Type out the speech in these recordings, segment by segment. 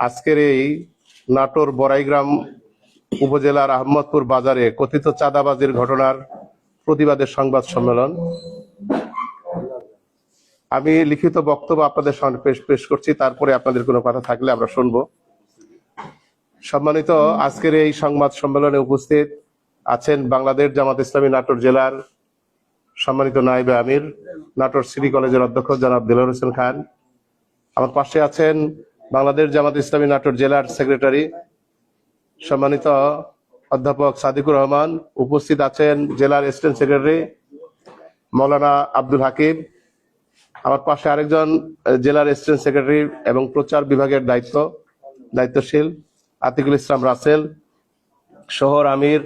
আজকের এই নাটোর বড়াইগ্রাম উপজেলার আহমদপুর বাজারে কথিত চাঁদাবাজির ঘটনার প্রতিবাদের সংবাদ সম্মেলন। আমি লিখিত বক্তব্য আপনাদের সামনে পেশ পেশ করছি, তারপরে আপনাদের কোনো কথা থাকলে আমরা শুনব। সম্মানিত আজকের এই সংবাদ সম্মেলনে উপস্থিত আছেন বাংলাদেশ জামাত ইসলামী নাটোর জেলার সম্মানিত নাইবে আমির, নাটোর সিটি কলেজের অধ্যক্ষ জনাব দিলর হোসেন খান। আমার পাশে আছেন বাংলাদেশ জামাত ইসলামী নাটোর জেলার সেক্রেটারি সম্মানিত অধ্যাপক সাদিকুর রহমান, উপস্থিত আছেন জেলার অ্যাসিস্ট্যান্ট সেক্রেটারি মৌলানা আব্দুল হাকিম, আমার পাশে আরেকজন জেলার অ্যাসিস্ট্যান্ট সেক্রেটারি এবং প্রচার বিভাগের দায়িত্ব, দায়িত্বশীল আতিকুল ইসলাম রাসেল, শহর আমির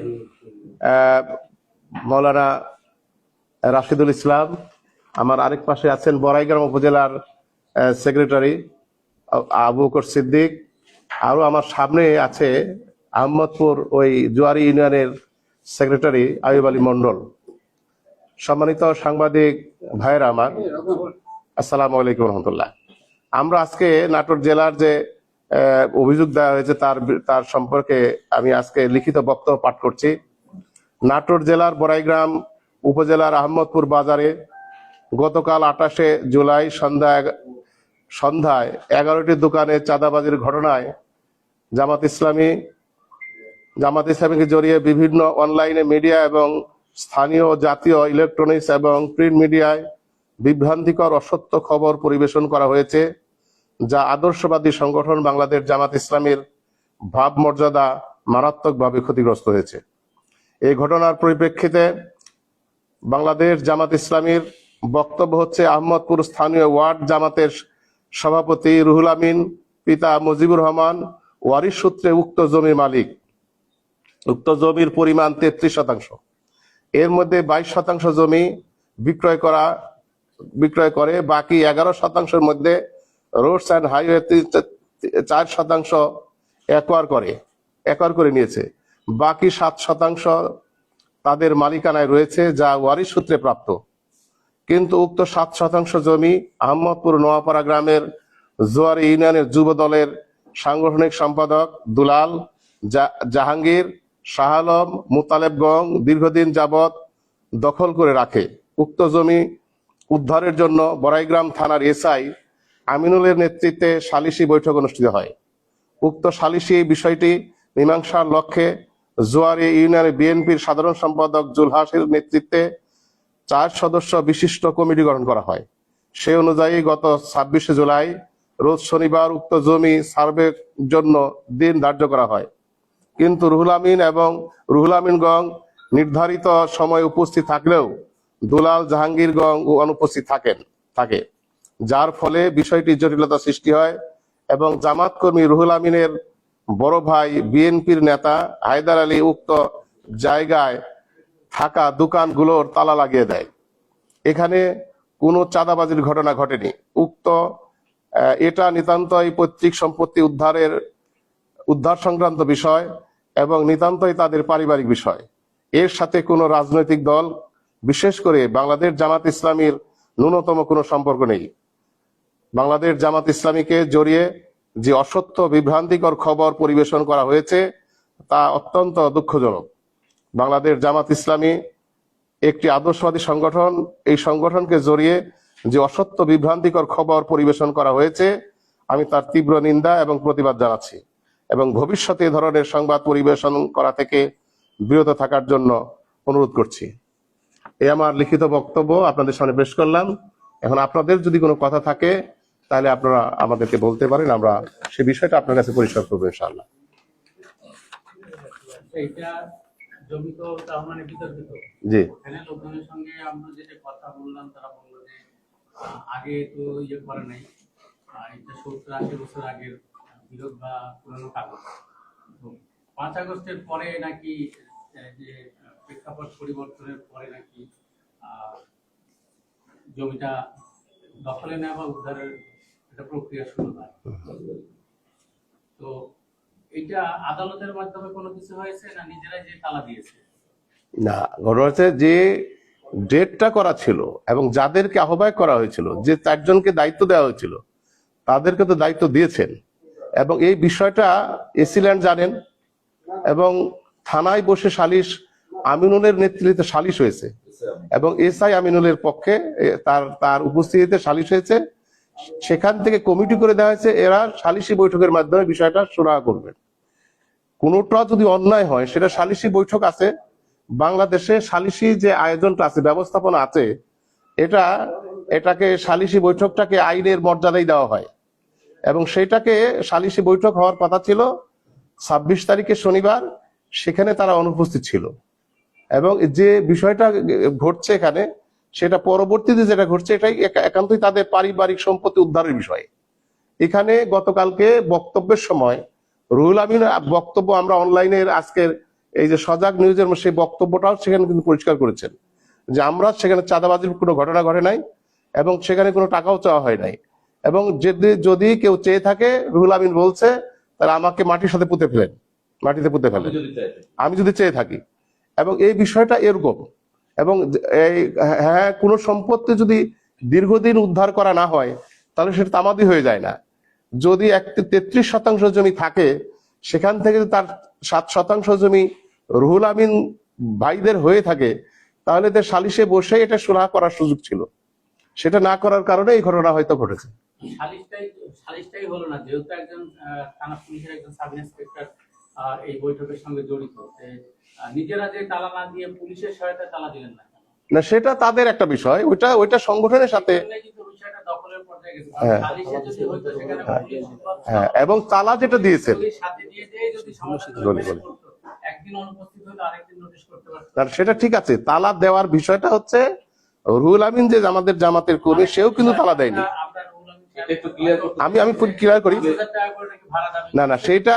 মৌলানা রাশিদুল ইসলাম, আমার আরেক পাশে আছেন বড়াইগ্রাম উপজেলার সেক্রেটারি আবু সিদ্দিক, আরও আমার সামনে আছে আহমদপুর ওই জুয়ারি ইউনিয়নের সেক্রেটারি আয়ুব আলী মন্ডল সম্মানিত সাংবাদিক ভাইয়েরা আমার, আসসালামু আলাইকুম রহমতুল্লাহ। আমরা আজকে নাটোর জেলার যে অভিযোগ দেওয়া হয়েছে তার তার সম্পর্কে আমি আজকে লিখিত বক্তব্য পাঠ করছি। নাটোর জেলার বড়াইগ্রাম উপজেলার আহমদপুর বাজারে গতকাল আঠাশে জুলাই সন্ধ্যা সন্ধ্যায় এগারোটি দোকানে চাঁদাবাজির ঘটনায় জামাত ইসলামী, জামাত ইসলামীকে জড়িয়ে বিভিন্ন অনলাইনে মিডিয়া এবং স্থানীয় জাতীয় ইলেকট্রনিক্স এবং প্রিন্ট মিডিয়ায় বিভ্রান্তিকর, অসত্য খবর পরিবেশন করা হয়েছে, যা আদর্শবাদী সংগঠন বাংলাদেশ জামাত ইসলামীর ভাবমর্যাদা মারাত্মকভাবে ক্ষতিগ্রস্ত হয়েছে। এই ঘটনার পরিপ্রেক্ষিতে বাংলাদেশ জামাত ইসলামীর বক্তব্য হচ্ছে, আহমদপুর স্থানীয় ওয়ার্ড জামাতের সভাপতি রুহুল আমিন, পিতা মুজিবুর রহমান, ওয়ারিশ সূত্রে উক্ত জমির মালিক। উক্ত জমির পরিমাণ তেত্রিশ শতাংশ। এর মধ্যে বাইশ শতাংশ জমি বিক্রয় করা, বিক্রয় করে, বাকি এগারো শতাংশের মধ্যে রোডস অ্যান্ড হাইওয়ে চার শতাংশ একোয়ার করে একোয়ার করে নিয়েছে। বাকি সাত শতাংশ তাদের মালিকানায় রয়েছে, যা ওয়ারিশ সূত্রে প্রাপ্ত। কিন্তু উক্ত সাত শতাংশ জমি আহমদপুর নোয়াপাড়া গ্রামের জোয়ারি ইউনিয়নের যুব দলের সাংগঠনিক সম্পাদক দুলাল জাহাঙ্গীর, শাহ আলম মুতালেবগং দীর্ঘদিন যাবৎ দখল করে রাখে। উক্ত জমি উদ্ধারের জন্য বড়াইগ্রাম থানার এসআই আমিনুলের নেতৃত্বে সালিসি বৈঠক অনুষ্ঠিত হয়। উক্ত সালিসি বিষয়টি মীমাংসার লক্ষ্যে জোয়ারি ইউনিয়নের বিএনপির সাধারণ সম্পাদক জুলহাসের নেতৃত্বে চার সদস্য বিশিষ্ট কমিটি গঠন করা হয়। সে অনুযায়ী গত ছাব্বিশে জুলাই, রোজ শনিবার উক্ত জমি সার্ভের জন্য দিন ধার্য করা হয়। কিন্তু রুহুল আমিন এবং রুহুল আমিন গং নির্ধারিত সময় উপস্থিত থাকলেও দুলাল জাহাঙ্গীর গং অনুপস্থিত থাকেন, থাকে। যার ফলে বিষয়টি জটিলতা সৃষ্টি হয় এবং জামাত কর্মী রুহুল আমিনের বড় ভাই বিএনপির নেতা হায়দার আলী উক্ত জায়গায় থাকা দোকানগুলোর তালা লাগিয়ে দেয়। এখানে কোনো চাঁদাবাজির ঘটনা ঘটেনি। উক্ত এটা নিতান্তই পৈতৃক সম্পত্তি উদ্ধারের, উদ্ধার সংক্রান্ত বিষয় এবং নিতান্তই তাদের পারিবারিক বিষয়। এর সাথে কোনো রাজনৈতিক দল, বিশেষ করে বাংলাদেশ জামাত ইসলামীর ন্যূনতম কোনো সম্পর্ক নেই। বাংলাদেশ জামাত ইসলামীকে জড়িয়ে যে অসত্য, বিভ্রান্তিকর খবর পরিবেশন করা হয়েছে, তা অত্যন্ত দুঃখজনক। বাংলাদেশ জামাত ইসলামী একটি আদর্শবাদী সংগঠন। এই সংগঠনকে জড়িয়ে যে অসত্য, বিভ্রান্তিকর খবর পরিবেশন করা হয়েছে, আমি তার তীব্র নিন্দা এবং প্রতিবাদ জানাচ্ছি এবং ভবিষ্যতে এ ধরনের সংবাদ পরিবেশন করা থেকে বিরত থাকার জন্য অনুরোধ করছি। এ আমার লিখিত বক্তব্য আপনাদের সামনে পেশ করলাম। এখন আপনাদের যদি কোনো কথা থাকে, তাহলে আপনারা আমাদেরকে বলতে পারেন, আমরা সে বিষয়টা আপনার কাছে পরিষ্কার করব ইনশাআল্লাহ। এইটা জমি তো তার মানে বিতর্কিত। জি। এখানে লোকজনের সঙ্গে আমরা যেটা কথা বললাম তারা বলল যে আগে তো ইয়ে করে নাই। এটা সত্তর আশি বছর আগের বিরোধ বা পুরনো কাগজ। পাঁচ আগস্টের পরে নাকি যে প্রেক্ষাপট পরিবর্তনের পরে নাকি আহ, জমিটা দখলে নেওয়া বা উদ্ধারের একটা প্রক্রিয়া শুরু হয়। তো না নিজেরাই হচ্ছে যে ডেটটা করা ছিল এবং যাদেরকে আহ্বায়ক করা হয়েছিল, যে চারজনকে দায়িত্ব দেওয়া হয়েছিল, তাদেরকে তো দায়িত্ব দিয়েছেন। এবং এই বিষয়টা এসিল্যান্ড জানেন এবং থানায় বসে সালিশ, আমিনুলের নেতৃত্বে সালিশ হয়েছে এবং এসআই আমিনুলের পক্ষে তার তার উপস্থিতিতে সালিশ হয়েছে। সেখান থেকে কমিটি করে দেওয়া হয়েছে, এরা সালিশি বৈঠকের মাধ্যমে বিষয়টা সুরাহা করবেন। কোনোটা যদি অন্যায় হয়, সেটা সালিশি বৈঠক আছে, বাংলাদেশে সালিশি যে আয়োজনটা আছে, ব্যবস্থাপনা আছে, এটা, এটাকে সালিশি বৈঠকটাকে আইনের মর্যাদাই দেওয়া হয়। এবং সেটাকে সালিশি বৈঠক হওয়ার কথা ছিল ছাব্বিশ তারিখে শনিবার, সেখানে তারা অনুপস্থিত ছিল। এবং যে বিষয়টা ঘটছে এখানে, সেটা পরবর্তীতে যেটা ঘটছে, এটাই একা- একান্তই তাদের পারিবারিক সম্পত্তি উদ্ধারের বিষয়। এখানে গতকালকে বক্তব্যের সময় রুহুল আমিন বক্তব্য আমরা অনলাইনে আজকের এই যে সজাগ নিউজের সেই বক্তব্যটাও সেখানে কিন্তু পরিষ্কার করেছেন যে আমরা সেখানে চাঁদাবাজির কোনো ঘটনা ঘটে নাই এবং সেখানে কোনো টাকাও চাওয়া হয় নাই। এবং যদি যদি কেউ চেয়ে থাকে রুহুল আমিন বলছে তাহলে আমাকে মাটির সাথে পুঁতে ফেলেন। মাটিতে পুঁতে ফেলেন। আমি যদি চেয়ে থাকি। এবং এই বিষয়টা এরকম। এবং এই হ্যাঁ কোনো সম্পত্তি যদি দীর্ঘদিন উদ্ধার করা না হয় তাহলে সেটা তামাদি হয়ে যায় না। যদি এক তেত্রিশ শতাংশ জমি থাকে, সেখান থেকে তার সাত শতাংশ জমি রুহুল আমিন ভাইদের হয়ে থাকে, তাহলে তার সালিশে বসে এটা সুরাহা করার সুযোগ ছিল সেটা না করার কারণে এই ঘটনা হয়তো ঘটেছে যেহেতু নিজেরা যে তালা না দিয়ে পুলিশের তালা দিলেন না? না, সেটা তাদের একটা বিষয়। ওইটা ওইটা সংগঠনের সাথে হ্যাঁ। হ্যাঁ এবং তালা যেটা দিয়েছেন সেটা ঠিক আছে। তালা দেওয়ার বিষয়টা হচ্ছে রুহুল আমিন যে আমাদের জামাতের কর্মী, সেও কিন্তু তালা দেয়নি। আমি আমি ক্লিয়ার করি। না না, সেইটা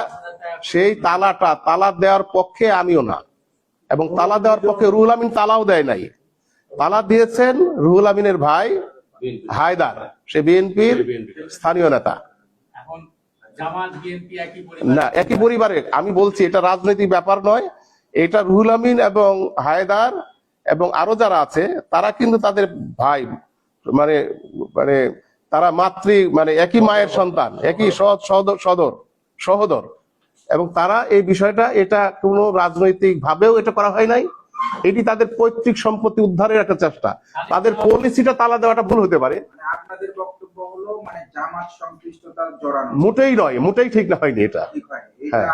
সেই তালাটা, তালা দেওয়ার পক্ষে আমিও না। এবং তালা দেওয়ার পক্ষে রুহুল আমিন তালাও দেয় নাই। তালা দিয়েছেন রুহুল আমিনের ভাই হায়দার। সে বিএনপির স্থানীয় নেতা। না একই পরিবারে আমি বলছি এটা রাজনৈতিক ব্যাপার নয়। এটা রুহুল আমিন এবং হায়দার এবং আরও যারা আছে তারা কিন্তু তাদের ভাই। মানে মানে তারা মাতৃ মানে একই মায়ের সন্তান একই সহদর সদর সহদর। এবং তারা এই বিষয়টা এটা কোনো রাজনৈতিক ভাবেও এটা করা হয় নাই। এটি তাদের পৈতৃক সম্পত্তি উদ্ধারের একটা চেষ্টা। তাদের পলিসিটা তালা দেওয়াটা ভুল হতে পারে। মানে আপনাদের বক্তব্য হলো মানে জামাত সংশ্লিষ্টতা জড়ানো। মোটেই নয় মোটেই ঠিক না হয়নি এটা। হ্যাঁ।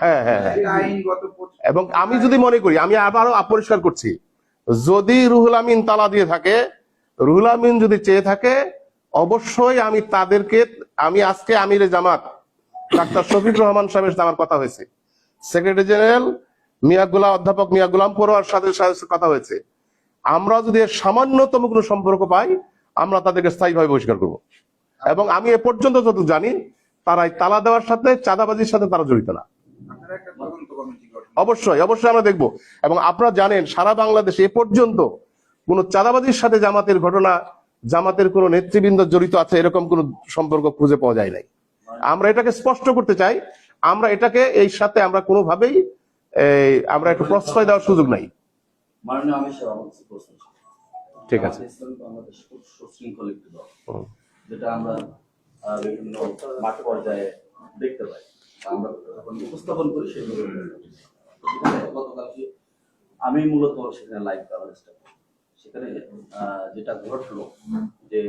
হ্যাঁ হ্যাঁ হ্যাঁ। এবং আমি যদি মনে করি আমি আবারও পরিষ্কার করছি যদি রুহুল আমিন তালা দিয়ে থাকে রুহুল আমিন যদি চেয়ে থাকে অবশ্যই আমি তাদেরকে আমি আজকে আমিরে জামাত ডাক্তার শফিক রহমান সাহেবের সাথে আমার কথা হয়েছে। সেক্রেটারি জেনারেল মিয়া গুলা অধ্যাপক মিয়া গুলাম পড়ুয়ার সাথে কথা হয়েছে। আমরা যদি সামান্যতম কোনো সম্পর্ক পাই, আমরা তাদেরকে স্থায়ীভাবে বহিষ্কার করব। এবং আমি এ পর্যন্ত যতটুকু জানি তারা এই তালা দেওয়ার সাথে, চাঁদাবাজির সাথে তারা জড়িত না। অবশ্যই অবশ্যই আমরা দেখব। এবং আপনারা জানেন, সারা বাংলাদেশে এ পর্যন্ত কোন চাঁদাবাজির সাথে জামাতের ঘটনা, জামাতের কোন নেতৃবৃন্দ জড়িত আছে, এরকম কোন সম্পর্ক খুঁজে পাওয়া যায় নাই। আমরা এটাকে স্পষ্ট করতে চাই আমরা এটাকে এই সাথে আমরা কোনোভাবেই আমরা একটু প্রশ্রয় দেওয়ার সুযোগ নাই। ঠিক আছে। যেটা আমরা বিভিন্ন মাঠ পর্যায়ে দেখতে পাই আমরা উপস্থাপন করি সেগুলো আমি মূলত সেখানে লাইভ কভারেজটা করি সেখানে যেটা ঘটলো যে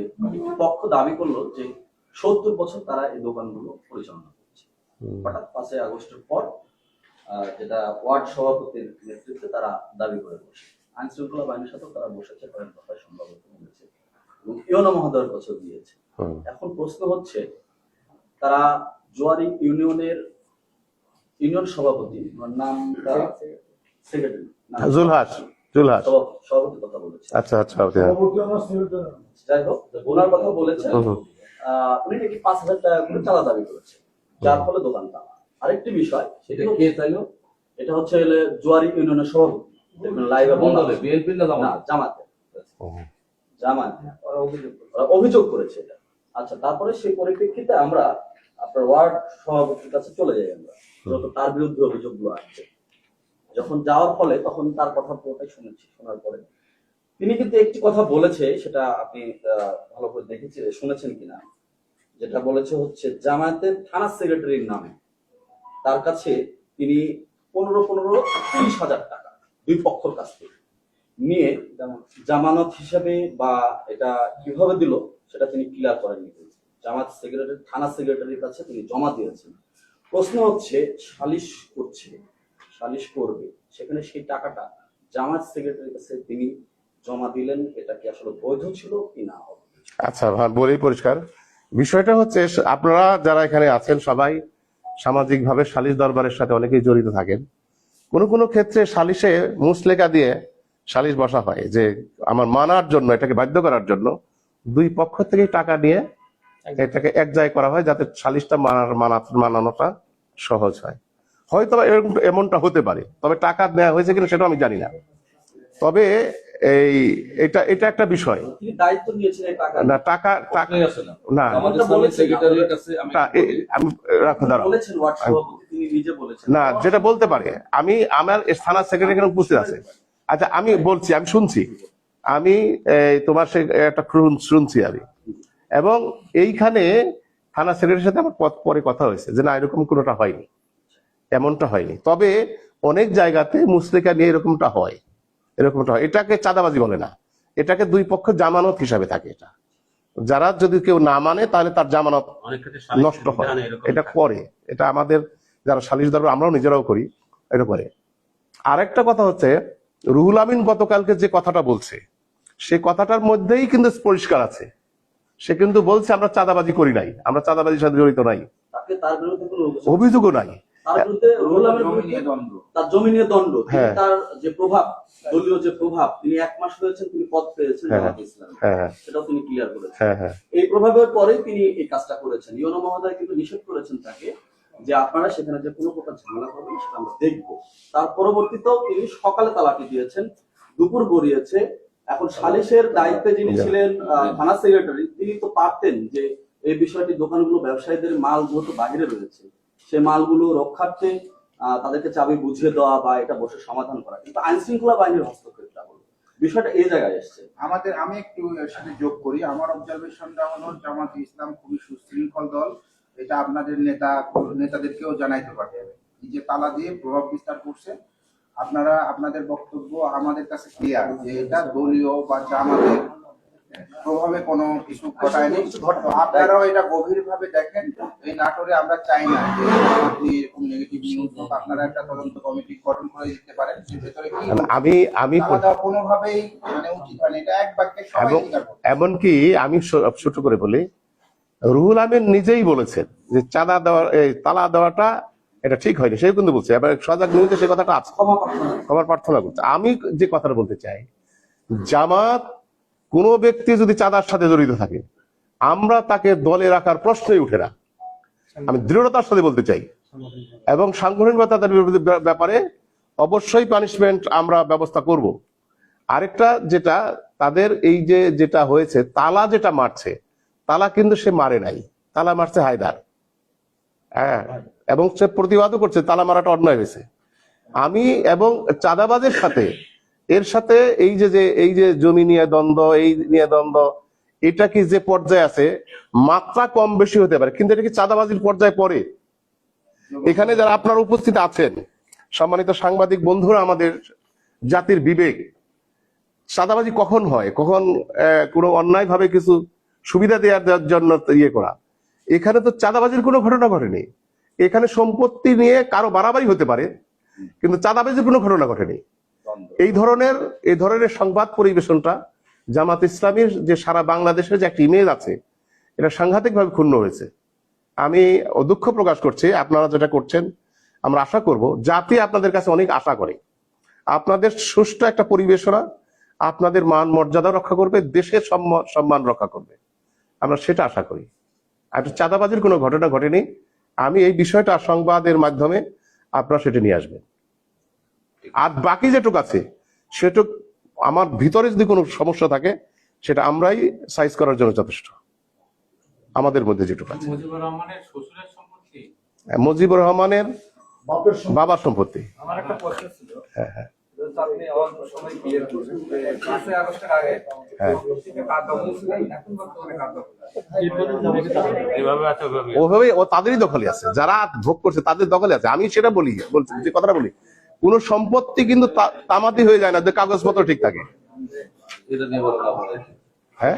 পক্ষ দাবি করল যে সত্তর বছর তারা এই দোকানগুলো পরিচালনা করছে। হঠাৎ পাঁচই আগস্টের পর যেটা ওয়ার্ড সভাপতির নেতৃত্বে তারা দাবি করে বসে। আইন শৃঙ্খলা বাহিনীর সাথেও তারা বসেছে কয়েক দফায় সম্ভবত বলেছে। এবং ইউনো মহোদয়ের কাছেও দিয়েছে এখন প্রশ্ন হচ্ছে তারা জোয়ারি ইউনিয়নের ইউনিয়ন সভাপতি নামটা সেক্রেটারি জুলহাস জুলহাস। সভাপতি কথা বলেছে। আচ্ছা আচ্ছা হ্যাঁ। যাই হোক ওনার কথা বলেছে উনি নাকি পাঁচ হাজার টাকা করে চাঁদা দাবি করেছে যার ফলে দোকান তালা আরেকটি বিষয় সেটা কে চাইলো? এটা হচ্ছে হলে জোয়ারি ইউনিয়নের সভাপতি। লাইভে বলা হবে বিএনপি না জামাত? জামাতে। ওরা অভিযোগ অভিযোগ করেছে এটা। আচ্ছা তারপরে সেই পরিপ্রেক্ষিতে আমরা আপনার ওয়ার্ড সভাপতির কাছে চলে যাই আমরা। যত তার বিরুদ্ধে অভিযোগগুলো আসছে। যখন যাওয়ার ফলে তখন তার কথা পুরোটাই শুনেছি শোনার পরে। তিনি কিন্তু একটি কথা বলেছে, সেটা আপনি ভালো করে দেখেছেন শুনেছেন কিনা, যেটা বলেছে হচ্ছে, জামায়াতের থানা সেক্রেটারির নামে তার কাছে তিনি পনেরো পনেরো তিরিশ হাজার টাকা দুই পক্ষর কাছ থেকে নিয়ে জামানত হিসেবে বা এটা কীভাবে দিল, সেটা তিনি ক্লিয়ার করেননি জামাত সেক্রেটারি, থানা সেক্রেটারির কাছে তিনি জমা দিয়েছেন। প্রশ্ন হচ্ছে, সালিশ করছে, সালিশ করবে, সেখানে সেই টাকাটা জামাত সেক্রেটারির কাছে তিনি জমা দিলেন, এটা কি আসলে বৈধ ছিল কি না আচ্ছা বলেই পরিষ্কার। বিষয়টা হচ্ছে, আপনারা যারা এখানে আছেন, সবাই সামাজিকভাবে সালিশ দরবারের সাথে অনেকেই জড়িত থাকেন। কোনো কোনো ক্ষেত্রে সালিশে মুসলেকা দিয়ে সালিশ বসা হয়, যে আমার মানার জন্য, এটাকে বাধ্য করার জন্য দুই পক্ষ থেকেই টাকা নিয়ে এটাকে এক জায়গায় করা হয়, যাতে সালিশটা মানার, মানা- মানানোটা সহজ হয়। হয়তো এমনটা হতে পারে, তবে টাকা নেওয়া হয়েছে কিনা সেটা আমি জানি না। তবে এই এটা এটা একটা বিষয়। দায়িত্ব নিয়েছেন না টাকা টাকা না। না আমাদের আমাদের বলেছেন, সেক্রেটারির কাছে আমি না, রাখো দাঁড়াও। বলেছেন ওয়ার্ড সভাপতি তিনি নিজে বলেছেন। না যেটা বলতে পারে আমি আমার থানা সেক্রেটারি এখানে উপস্থিত আছে। আচ্ছা আমি বলছি আমি শুনছি। আমি এই, তোমার সে একটা শুন- শুনছি আমি। এবং এইখানে থানা সেক্রেটারির সাথে আমার পরে কথা হয়েছে যে না এরকম কোনোটা হয়নি। এমনটা হয়নি। তবে অনেক জায়গাতে মুসলিকা নিয়ে এরকমটা হয়। এরকমটা হয়। এটাকে চাঁদাবাজি বলে না। এটাকে দুই পক্ষ জামানত হিসাবে থাকে এটা। যারা যদি কেউ না মানে তাহলে তার জামানত নষ্ট হয়। এটা করে। এটা আমাদের যারা সালিশ দরবার আমরাও নিজেরাও করি এটা করে। আরেকটা কথা হচ্ছে রুহুল আমিন গতকালকে যে কথাটা বলছে সে কথাটার মধ্যেই কিন্তু পরিষ্কার আছে। সে কিন্তু বলছে আমরা চাঁদাবাজি করি নাই। আমরা চাঁদাবাজির সাথে জড়িত নাই। তাকে তার বিরুদ্ধে কোনো অভিযোগ অভিযোগও নাই। তার বিরুদ্ধে রুহুল আমিনের জমি নিয়ে বিরুদ্ধে দ্বন্দ্ব। তার জমি নিয়ে দণ্ড তিনি হ্যাঁ। তার যে প্রভাব দলীয় যে প্রভাব তিনি এক মাস হয়েছেন তিনি পদ পেয়েছেন হ্যাঁ। জামাত ইসলামে। হ্যাঁ সেটাও তিনি ক্লিয়ার করেছেন। হ্যাঁ হ্যাঁ। এই প্রভাবের পরে তিনি এই কাজটা করেছেন। মহোদয় কিন্তু নিষেধ করেছেন তাকে যে আপনারা সেখানে যে কোনো প্রকার ঝামেলা করবেন সেটা আমরা দেখব। তার পরবর্তীতেও তিনি সকালে তালাকি দিয়েছেন দুপুর গড়িয়েছে। এখন সালিশের দায়িত্বে যিনি ছিলেন আহ, থানা সেক্রেটারি তিনি তো পারতেন যে এই বিষয়টি দোকানগুলো ব্যবসায়ীদের মাল যেহেতু বাইরে রয়েছে। সে মালগুলো রক্ষার্থে তাদেরকে চাবি বুঝিয়ে দেওয়া বা এটা বসে সমাধান করা। কিন্তু আইন শৃঙ্খলা বাহিনীর হস্তক্ষেপটা হলো বিষয়টা এই জায়গায় এসছে। আমাদের, আমি একটু এর সাথে যোগ করি। আমার অবজারভেশনটা হলো জামাত ইসলাম খুবই সুশৃঙ্খল দল। এটা আপনাদের নেতা, নেতাদেরকেও জানাইতে পারে এই যে তালা দিয়ে প্রভাব বিস্তার করছে, আপনারা, আপনাদের বক্তব্য আমাদের কাছে ক্লিয়ার যে এটা দলীয় বা জামাতের প্রভাবে কোনো কিছু ঘটায়নি। তো আপনারাও এটা গভীর ভাবে দেখেন। এই নাটোরে আমরা চাই না যে আপনি এরকম নেগেটিভ নিউজ হোক আপনারা একটা তদন্ত কমিটি গঠন করে দিতে পারেন। সে ভেতরে কি আমি আমি কোনোভাবেই মানে উচিত হয় এটা এক বাক্যে সবাই এমনকি আমি ছোট করে বলি রুহুল আমিন নিজেই বলেছেন যে চাঁদা দেওয়া এই তালা দেওয়াটা এটা ঠিক হয়নি। সেও কিন্তু বলছে এবার সজাগ নিউজে সেই কথাটা আছে। ক্ষমা প্রার্থনা প্রার্থনা করছে আমি যে কথাটা বলতে চাই জামাত কোনো ব্যক্তি যদি চাঁদার সাথে জড়িত থাকে, আমরা তাকে দলে রাখার প্রশ্নই উঠে না। আমি দৃঢ়তার সাথে বলতে চাই। এবং সাংগঠনিকতার বিরুদ্ধে- ব্যাপারে অবশ্যই পানিশমেন্ট আমরা ব্যবস্থা করব। আরেকটা যেটা, তাদের এই যে যেটা হয়েছে, তালা যেটা মারছে, তালা কিন্তু সে মারে নাই। তালা মারছে হায়দার। হ্যাঁ এবং সে প্রতিবাদও করছে, তালা মারাটা অন্যায় হয়েছে। আমি এবং চাঁদাবাজের সাথে এর সাথে এই যে যে, এই যে জমি নিয়ে দ্বন্দ্ব, এই নিয়ে দ্বন্দ্ব, এটা কি যে পর্যায়ে আছে? মাত্রা কম বেশি হতে পারে, কিন্তু এটা কি চাঁদাবাজির পর্যায়ে পড়ে? এখানে যারা আপনারা উপস্থিত আছেন, সম্মানিত সাংবাদিক বন্ধুরা আমাদের জাতির বিবেক, চাঁদাবাজি কখন হয়? কখন কোনো অন্যায় ভাবে কিছু সুবিধা দেওয়ার জন্য ইয়ে করা? এখানে তো চাঁদাবাজির কোনো ঘটনা ঘটেনি। এখানে সম্পত্তি নিয়ে কারও বাড়াবাড়ি হতে পারে, কিন্তু চাঁদাবাজির কোনো ঘটনা ঘটেনি। এই ধরনের এই ধরনের সংবাদ পরিবেশনটা জামাত ইসলামীর যে সারা বাংলাদেশের যে একটা ইমেজ আছে, এটা সাংঘাতিকভাবে ক্ষুণ্ণ হয়েছে। আমি দুঃখ প্রকাশ করছি, আপনারা যেটা করছেন, আমরা আশা করব, জাতি আপনাদের কাছে অনেক আশা করে। আপনাদের সুষ্ঠু একটা পরিবেশনা, আপনাদের মান মর্যাদা রক্ষা করবে, দেশের সম্মান- রক্ষা করবে। আমরা সেটা আশা করি। আর চাঁদাবাজির কোনো ঘটনা ঘটেনি, আমি এই বিষয়টা সংবাদের মাধ্যমে আপনারা সেটা নিয়ে আসবেন। আর বাকি যেটুক আছে সেটুক আমার ভিতরে যদি কোনো সমস্যা থাকে সেটা আমরাই সাইজ করার জন্য যথেষ্ট। আমাদের মধ্যে যেটুকু আছে। হ্যাঁ, মুজিবুর রহমানের বাবার সম্পত্তি। হ্যাঁ হ্যাঁ।, হ্যাঁ। ওভাবে। ও তাদেরই দখলে আছে। যারা ভোগ করছে তাদের দখলে আছে। আমি সেটা বলি বলছি যে কথাটা বলি। কোনো সম্পত্তি কিন্তু তামাতি হয়ে যায় না যে কাগজপত্র ঠিক থাকে। হ্যাঁ?